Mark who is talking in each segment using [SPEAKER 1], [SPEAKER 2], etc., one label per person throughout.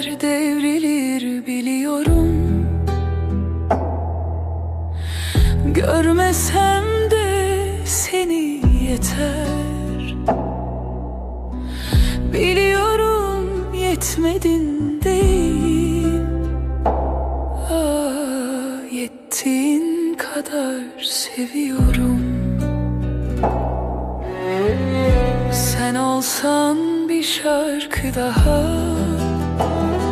[SPEAKER 1] Seneler devrilir biliyorum. Görmesem de seni yeter. Biliyorum yetmedin değil. Ah, Yettiğin kadar seviyorum. Sen olsan bir şarkı daha Thank you.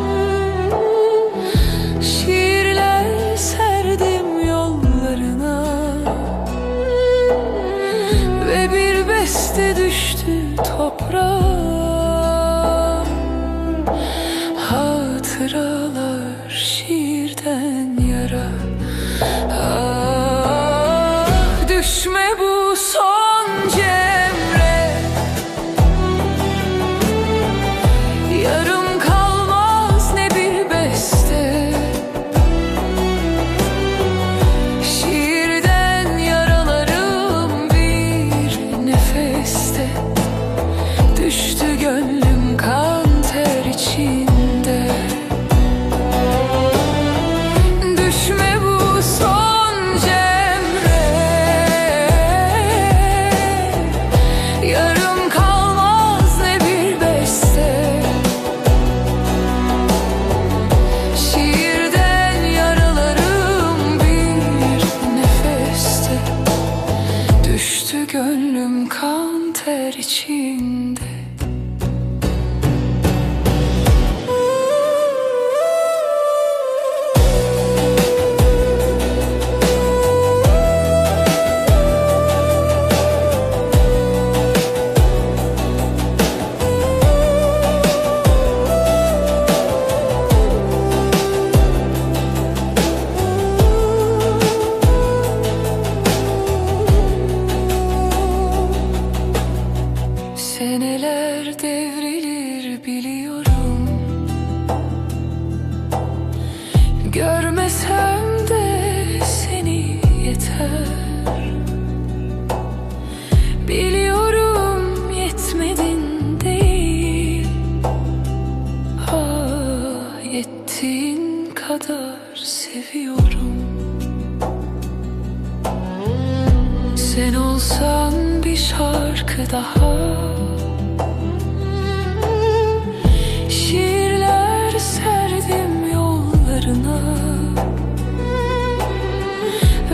[SPEAKER 1] Düştü gönlüm kan ter içinde Görmesem de seni yeter. Biliyorum yetmedin değil. Ah yettiğin kadar seviyorum. Sen olsan bir şarkı daha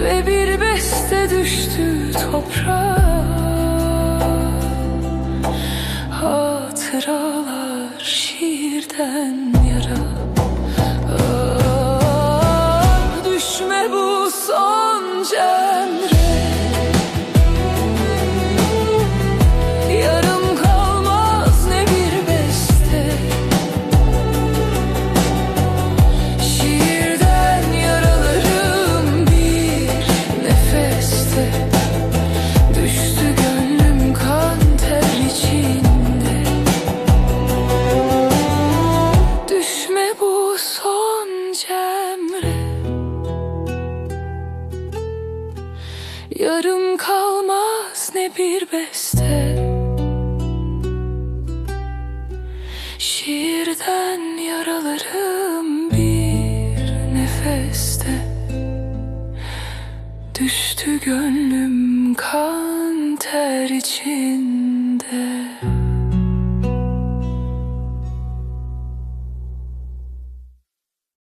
[SPEAKER 1] Ve bir beste düştü toprağa. Hatıralar şiirden yara. Ah, Düşme bu son cemre bir beste. Şiirden yaralarım bir nefeste. Düştü gönlüm kan ter için